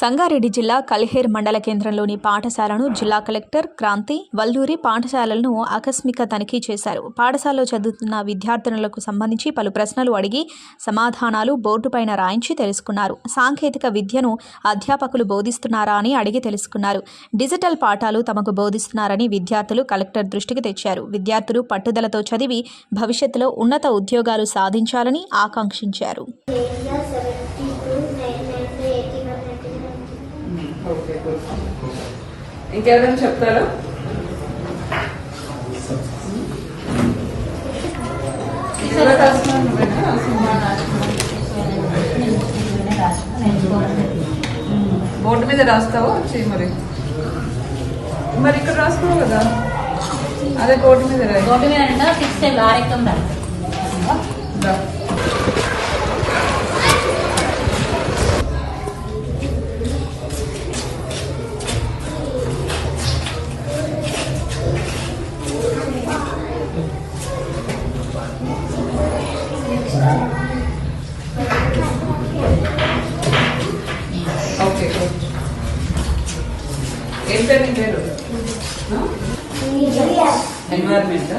సంగారెడ్డి జిల్లా కల్హేర్ మండల కేంద్రంలోని పాఠశాలను జిల్లా కలెక్టర్ క్రాంతి వల్లూరి పాఠశాలలను ఆకస్మిక తనిఖీ చేశారు. పాఠశాలలో చదువుతున్న విద్యార్థినులకు సంబంధించి పలు ప్రశ్నలు అడిగి సమాధానాలు బోర్డుపైన రాయించి తెలుసుకున్నారు. సాంకేతిక విద్యను అధ్యాపకులు బోధిస్తున్నారా అని అడిగి తెలుసుకున్నారు. డిజిటల్ పాఠాలు తమకు బోధిస్తున్నారని విద్యార్థులు కలెక్టర్ దృష్టికి తెచ్చారు. విద్యార్థులు పట్టుదలతో చదివి భవిష్యత్తులో ఉన్నత ఉద్యోగాలు సాధించాలని ఆకాంక్షించారు. ఇంకేదైనా చెప్తారా? బోర్డు మీద రాస్తావా వచ్చి మరి? మరి ఇక్కడ రాసుకోవు కదా? అదే బోర్డు మీద రాయి. రోడ్డు మీద అంటే సిక్స్ ఆరెక్కం రా. ఏం పేరు నీ పేరు? ఎన్వైర్మెంట్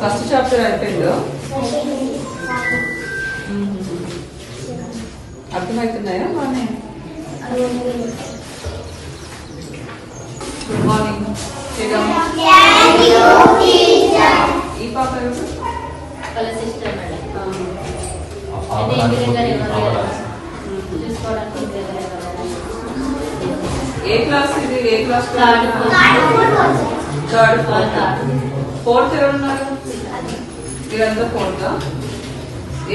ఫస్ట్ చాప్టర్ అయిపోయిందో? అర్థమవుతున్నాయా బాగానే గుడ్ మార్నింగ్ ఈ పాప ఎవరు? వాళ్ళ సిస్టర్ మేడం. ఏ క్లాస్ ఇది? ఏ class third third fourth. Fourth. ఎవరు ఉన్నారు మీరంతా ఫోర్త్?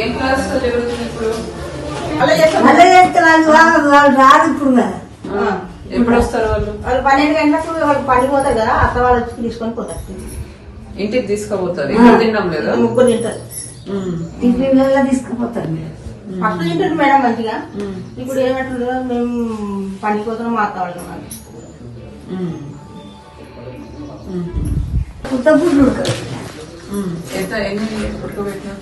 ఏం క్లాస్ జరుగుతుంది ఇప్పుడు? రాదు ఇప్పుడు ఎప్పుడు వస్తారు వాళ్ళు? వాళ్ళు పన్నెండు గంటలకు వాళ్ళు పని పోతారు కదా అత్త వాళ్ళు వచ్చి తీసుకొని పోతారు. ఇంటికి తీసుకుపోతారు. తిన్నాం లేదా? ముగ్గురు తింటారు. టిఫిన్లలో తీసుకుపోతారు ఫస్ట్ తింటారు మేడం మంచిగా. ఇప్పుడు ఏమంటారు మేము పనికి పోతున్నాం మా అత్త వాళ్ళు ఉన్నారు. ఉమ్, ఉమ్, కొత్త. ఎంత? ఎన్ని? ఉడకబెట్టినారు